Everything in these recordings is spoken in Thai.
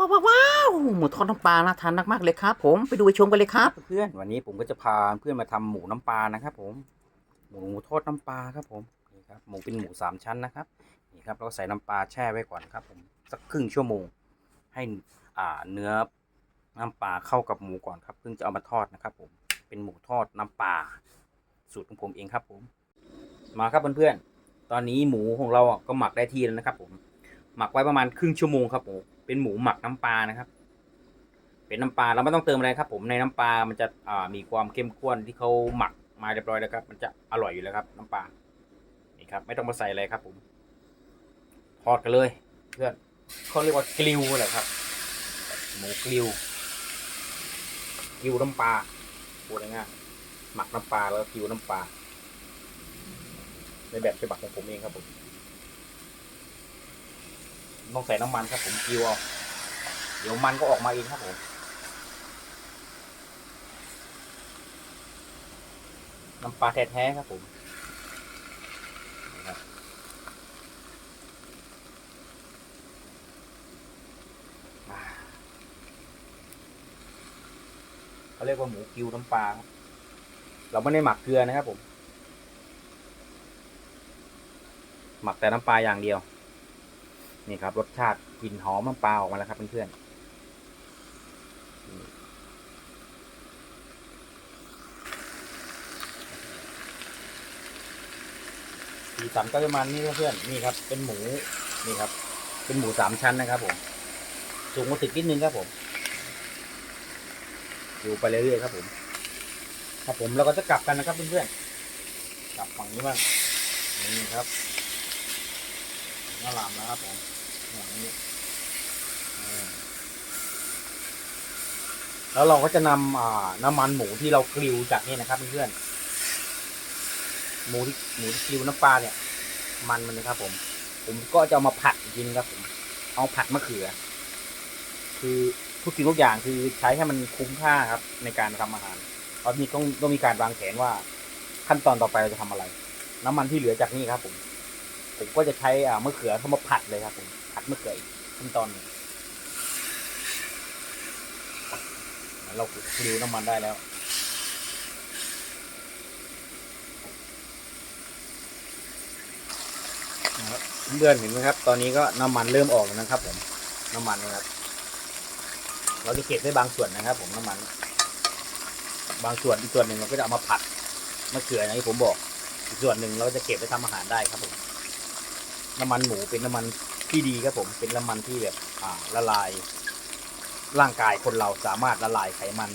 ว้าวว้าวหมูทอดน้ำปลาน่าทานมากๆเลยครับ ผมไปดูไปชมกันเลยครับเพื่อนวันนี้ผมก็จะพาเพื่อนมาทำหมูน้ำปลานะครับ ผม หมูทอดน้ำปลาครับ ผมนี่ครับหมูเป็นหมูสามชั้นนะครับนี่ครับเราก็ใส่น้ำปลาแช่ไว้ก่อนครับ ผมสักครึ่งชั่วโมง ให้อ่าเนื้อน้ำปลาเข้ากับหมูก่อนครับเพิ่งจะเอามาทอดนะครับ ผมเป็นหมูทอดน้ำปลาสูตรของผมเองครับ ผม มาครับเพื่อนๆตอนนี้หมูของเราอะก็หมักได้ที่แล้วนะครับ ผม หมักไว้ประมาณครึ่งชั่วโมงครับผม เป็นหมูหมักน้ำปลานะครับ เป็นน้ำปลาเราไม่ต้องเติมอะไรครับ ผมในน้ำปลามันจะอ่ามีความเข้มข้นที่เขาหมักมาเรียบร้อยแล้วครับ มันจะอร่อยอยู่แล้วครับ น้ำปลานี่ครับ ไม่ต้องมาใส่อะไรครับ ผมทอดกันเลย เพื่อนเขาเรียกว่ากลิวแหละครับ หมูกลิวกลิวน้ำปลาพูดง่ายๆหมักน้ำปลาแล้วกลิวน้ำปลาในแบบฉบับของผมเองครับผม ต้องใส่น้ำมันครับผมกิวเอาเดี๋ยวมันก็ออกมาเองครับผมน้ำปลาแท้ๆครับผมเขาเรียกว่าหมูกิวน้ำปลาครับเราไม่ได้หมักเกลือนะครับผม หมักแต่น้ำปลาอย่างเดียว นี่ครับ รสชาติกลิ่นหอมน้ำปลาออกมาแล้วครับเพื่อนๆสีสันก็ประมาณนี้เพื่อนๆนี่ครับ เป็นหมูนี่ครับ เป็นหมูสามชั้นนะครับผมสูงมาถึงนิดนึงครับผมอยู่ไปเรื่อยๆครับผมครับผมเราก็จะกลับกันนะครับเพื่อนๆกลับฝั่งนี้บ้างนี่ครับ น่าลามนะครับผมอย่างนี้แล้วเราก็จะนำน้ำมันหมูที่เรากริวจากนี่นะครับเพื่อนๆหมูที่หมูที่กริวน้ำปลาเนี่ย มันมันนะครับ ผม ผมก็จะเอามาผัดกทีนึงครับผม เอาผัดมะเขือ คือทุกสิ่งทุกอย่างคือใช้ให้มันคุ้มค่าครับ ในการทำอาหารตอนนี้ต้องต้องมีการวางแผนว่าขั้นตอนต่อไปเราจะทำอะไร น้ำมันที่เหลือจากนี่ครับผม ผมก็จะใช้มะเขือเข้ามาผัดเลยครับผมผัดมะเขืออีกขั้นตอนหนึ่งเราคลิวน้ำมันได้แล้วเพื่อนเห็นไหมครับ ตอนนี้ก็น้ำมันเริ่มออกแล้วนะครับ ผมน้ำมันนะครับ เราจะเก็บได้บางส่วนนะครับ ผมน้ำมัน บางส่วนอีกส่วนหนึ่งเราก็จะเอามาผัดมะเขืออย่างที่ผมบอกอีกส่วนหนึ่งเราจะเก็บไปทำอาหารได้ครับผม น้ำมันหมูเป็นน้ำมันที่ดีครับผมเป็นน้ำมันที่แบบอ่าละลาย ร่างกายคนเราสามารถละลายไขมัน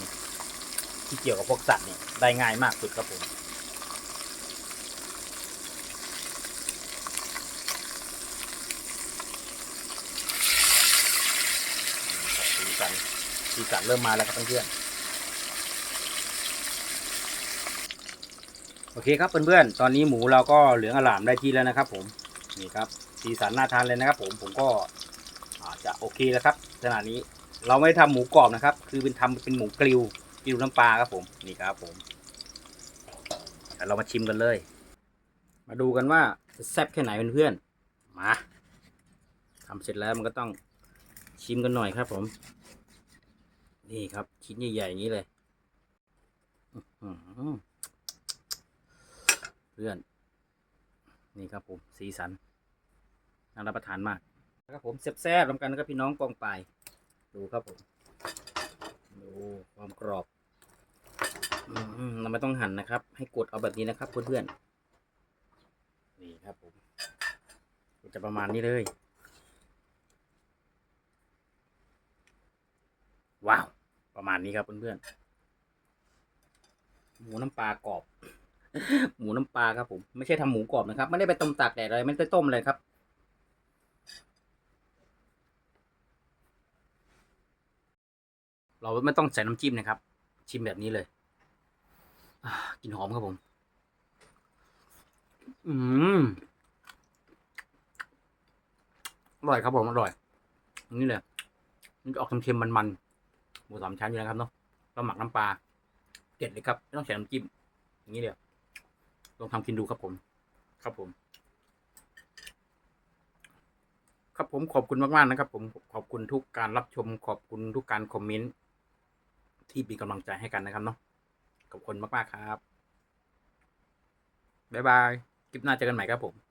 ที่เกี่ยวกับพวกสัตว์เนี่ยได้ง่ายมากสุดครับผมนี่ครับสีสันสีสันเริ่มมาแล้วครับเพื่อนโอเคครับเพื่อนๆ ตอนนี้หมูเราก็เหลืองอลามได้ที่แล้วนะครับผม นี่ครับสีสันน่าทานเลยนะครับ ผมผมก็จะโอเคแล้วครับขณะนี้เราไม่ได้ทำหมูกรอบนะครับ คือเป็นทำเป็นหมูกริวกริวน้ำปลาครับผมนี่ครับผมเดี๋ยวเรามาชิมกันเลย มาดูกันว่าจะแซ่บแค่ไหนเพื่อนๆมาทำเสร็จแล้วมันก็ต้องชิมกันหน่อยครับ ผม นี่ครับชิ้นใหญ่ๆอย่างนี้เลยเพื่อน นี่ครับผมสีสันน่ารับประทานมากนะครับผมแซ่บๆรวมกันนะครับพี่น้องกองปลายดูครับผมดูความกรอบเราไม่ต้องหั่นนะครับ ให้กดเอาแบบนี้นะครับเพื่อนๆนี่ครับผมจะประมาณนี้เลย ว้าว ประมาณนี้ครับเพื่อนๆหมูน้ำปลากรอบ หมูน้ำปลาครับผม ไม่ใช่ทำหมูกรอบนะครับ ไม่ได้ไปต้มตากแดดอะไร ไม่ได้ต้มเลยครับ เราไม่ต้องใส่น้ำจิ้มนะครับ ชิมแบบนี้เลยกลินหอมครับผม อืมอร่อยครับผมอร่อยนนี่เลยมันจะออกเค็มๆมันๆหมูสามชั้นอยู่นะครับเนาะเราหมักน้ำปลาเด็ดเลยครับไม่ต้องใส่น้ำจิ้มอย่างนี้เดียว ลองทำกินดูครับผม ครับผม ครับผมขอบคุณมากๆนะครับ ผมขอบคุณทุกการรับชม ขอบคุณทุกการคอมเมนต์ที่เป็นกำลังใจให้กันนะครับเนาะขอบคุณมากๆครับบ๊ายบายคลิปหน้าเจอกันใหม่ครับผม